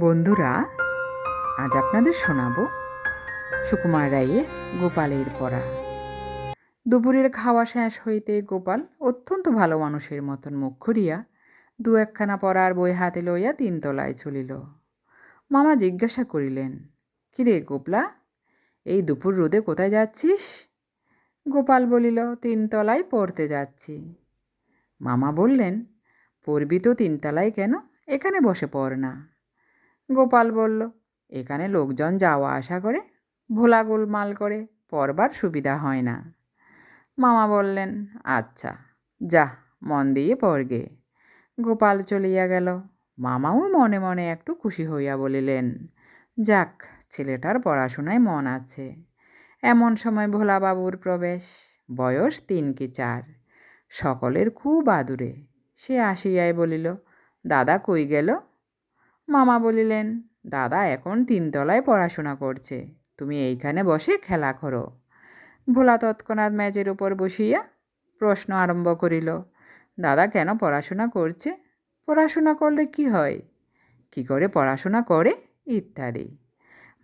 বন্ধুরা, আজ আপনাদের শোনাব সুকুমার রায়ের গোপালের পড়া। দুপুরের খাওয়া শেষ হইতে গোপাল অত্যন্ত ভালো মানুষের মতন মুখ করিয়া দু একখানা পড়ার বই হাতে লইয়া তিনতলায় চলিল। মামা জিজ্ঞাসা করিলেন, কিরে গোপলা, এই দুপুর রোদে কোথায় যাচ্ছিস? গোপাল বলিল তিনতলায় পড়তে যাচ্ছি। মামা বললেন, পড়বি তো তিনতলায় কেন? এখানে বসে পড় না। গোপাল বলল, এখানে লোকজন যাওয়া আসা করে, ভোলা গোলমাল করে, পরবার সুবিধা হয় না। মামা বললেন আচ্ছা যা, মন দিয়ে পড়গে গোপাল চলিয়া গেল। মামাও মনে মনে একটু খুশি হইয়া বলিলেন, যাক, ছেলেটার পড়াশোনায় মন আছে। এমন সময় ভোলাবাবুর প্রবেশ, বয়স তিন কি চার। সকলের খুব আদুরে। সে আসিয়াই বলিল, দাদা কই গেল? মামা বলিলেন, দাদা এখন তিনতলায় পড়াশোনা করছে, তুমি এইখানে বসে খেলা করো। ভোলা তৎক্ষণাৎ মেজের উপর বসিয়া প্রশ্ন আরম্ভ করিল, দাদা কেন পড়াশোনা করছে? পড়াশোনা করলে কি হয়? কি করে পড়াশোনা করে? ইত্যাদি।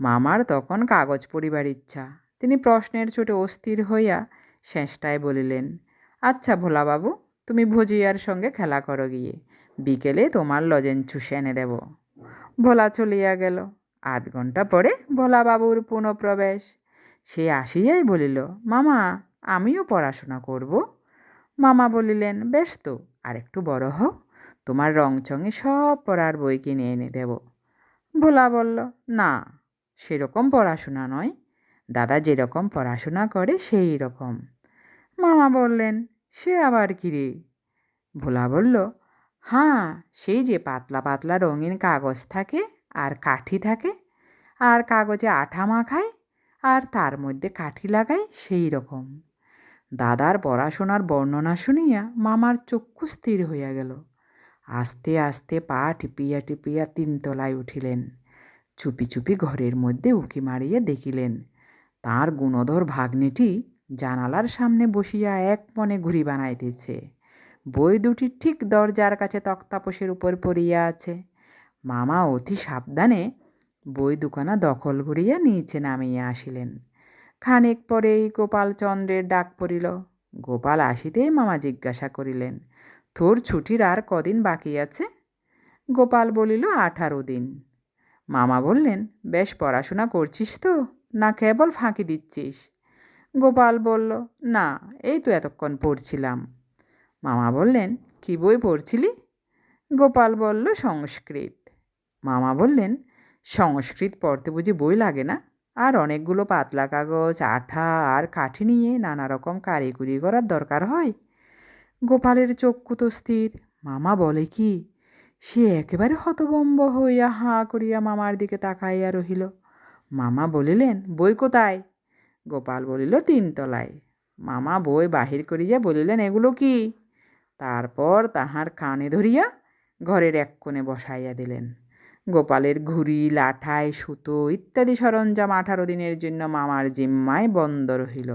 মামার তখন কাগজ পড়িবার ইচ্ছা, তিনি প্রশ্নের চোটে অস্থির হইয়া শেষটায় বলিলেন আচ্ছা ভোলাবাবু, তুমি ভুজিয়ার সঙ্গে খেলা করো গিয়ে, বিকেলে তোমার লজেন চুষে এনে দেব। ভোলা চলিয়া গেল। আধ ঘণ্টা পরে ভোলাবাবুর পুনঃপ্রবেশ। সে আসিয়াই বলিল, মামা, আমিও পড়াশোনা করব? মামা বলিলেন, বেশ তো, আর একটু বড় হও, তোমার রংচঙে সব পড়ার বই কিনে এনে দেব। ভোলা বলল, না, সেরকম পড়াশোনা নয়, দাদা যেরকম পড়াশোনা করে সেই রকম। মামা বললেন, সে আবার কি রে? ভোলা বলল হ্যাঁ সেই যে পাতলা পাতলা রঙিন কাগজ থাকে আর কাঠি থাকে, আর কাগজে আঠা মাখায় আর তার মধ্যে কাঠি লাগায় সেই রকম। দাদার পড়াশোনার বর্ণনা শুনিয়া মামার চক্ষু স্থির হইয়া গেল। আস্তে আস্তে পা টিপিয়া টিপিয়া তিনতলায় উঠিলেন। চুপি চুপি ঘরের মধ্যে উঁকি মারিয়া দেখিলেন, তার গুণধর ভাগ্নিটি জানালার সামনে বসিয়া এক মনে ঘুরি বানাইতেছে। বই দুটি ঠিক দরজার কাছে তক্তাপোষের উপর পড়িয়া আছে। মামা অতি সাবধানে বই দুখানা দখল করিয়া নিচে নামিয়া আসিলেন। খানিক পরেই গোপালচন্দ্রের ডাক পড়িল। গোপাল আসিতেই মামা জিজ্ঞাসা করিলেন, তোর ছুটির আর কদিন বাকি আছে? গোপাল বলিল, আঠারো দিন। মামা বললেন, বেশ পড়াশোনা করছিস তো, না কেবল ফাঁকি দিচ্ছিস? গোপাল বলল, না, এই তো এতক্ষণ পড়ছিলাম। মামা বললেন, কি বই পড়ছিলি? গোপাল বলল, সংস্কৃত। মামা বললেন, সংস্কৃত পড়তে বুঝি বই লাগে না? আর অনেকগুলো পাতলা কাগজ, আঠা আর কাঠি নিয়ে নানা রকম কারিকুরি করার দরকার হয়? গোপালের চক্ষু তো স্থির। মামা বলে কি, সে একেবারে হতবম্ব হইয়া হাঁ করিয়া মামার দিকে তাকাইয়া রহিল। মামা বলিলেন, বই কোথায়? গোপাল বলিল, তিনতলায়। মামা বই বাহির করিয়া বলিলেন, এগুলো কি? তারপর তাহার কানে ধরিয়া ঘরের এক কোণে বসাইয়া দিলেন। গোপালের ঘুড়ি, লাঠাই, সুতো ইত্যাদি সরঞ্জাম আঠারো দিনের জন্য মামার জিম্মায় বন্ধ রহিল।